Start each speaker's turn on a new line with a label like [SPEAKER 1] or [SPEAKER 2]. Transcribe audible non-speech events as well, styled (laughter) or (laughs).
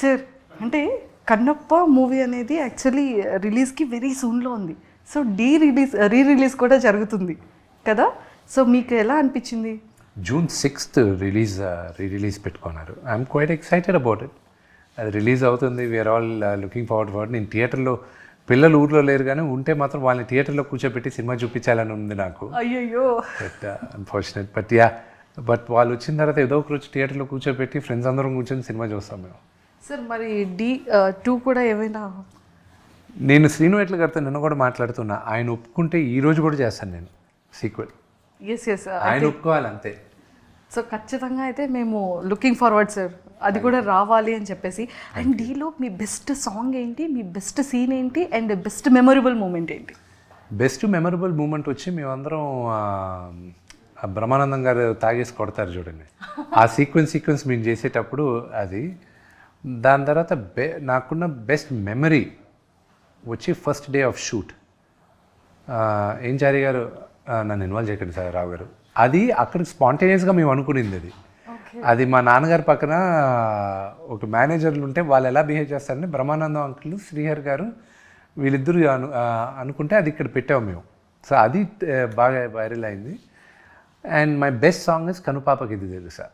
[SPEAKER 1] Sir అంటే Kannappa movie అనేది actually రిలీజ్కి వెరీ సూన్లో ఉంది so the release re release కూడా జరుగుతుంది కదా? సో మీకు ఎలా అనిపించింది?
[SPEAKER 2] June sixth release re release పెట్టుకున్నారు. I'm quite excited about it అది రిలీజ్ అవుతుంది. We're all looking forward for నేను థియేటర్లో పిల్లలు ఊర్లో లేరు కానీ ఉంటే మాత్రం వాళ్ళని థియేటర్లో కూర్చోబెట్టి సినిమా చూపించాలని ఉంది నాకు.
[SPEAKER 1] అయ్యయ్యో.
[SPEAKER 2] But unfortunate but yeah but వాళ్ళు వచ్చిన తర్వాత ఏదో ఒక రోజు థియేటర్లో కూర్చోబెట్టి ఫ్రెండ్స్ అందరం కూర్చొని సినిమా చూస్తాం మేము.
[SPEAKER 1] సార్ మరి డి టూ కూడా ఏమైనా?
[SPEAKER 2] నేను శ్రీను ఎట్ల గారితో నిన్న కూడా మాట్లాడుతున్నా. ఆయన ఒప్పుకుంటే ఈ రోజు కూడా చేస్తాను నేను సీక్వెల్.
[SPEAKER 1] ఎస్ ఎస్
[SPEAKER 2] ఆయన ఒప్పుకోవాలి అంతే.
[SPEAKER 1] సో ఖచ్చితంగా అయితే మేము లుకింగ్ ఫార్వర్డ్ సార్ అది కూడా రావాలి అని చెప్పేసి. అండ్ డీలో మీ బెస్ట్ సాంగ్ ఏంటి? మీ బెస్ట్ సీన్ ఏంటి? అండ్ బెస్ట్ మెమొరబుల్ మూమెంట్ ఏంటి?
[SPEAKER 2] బెస్ట్ మెమరబుల్ మూమెంట్ వచ్చి మేమందరం బ్రహ్మానందం గారు తాగేసి కొడతారు చూడండి. (laughs) ఆ సీక్వెన్స్ సీక్వెన్స్ మేము చేసేటప్పుడు అది దాని తర్వాత బె నాకున్న బెస్ట్ మెమరీ వచ్చి ఫస్ట్ డే ఆఫ్ షూట్. ఏం చారి గారు నన్ను ఇన్వాల్వ్ చేయకండి సార్ రావు గారు. అది అక్కడ స్పాంటేనియస్గా మేము అనుకునింది అది. అది మా నాన్నగారి పక్కన ఒక మేనేజర్లు ఉంటే వాళ్ళు ఎలా బిహేవ్ చేస్తారని బ్రహ్మానందం అంకుల్ శ్రీహర్ గారు వీళ్ళిద్దరూ అను అనుకుంటే అది ఇక్కడ పెట్టాము మేము. సో అది బాగా వైరల్ అయింది. And my best song is కనుపాపకి ఇది తెలుసా?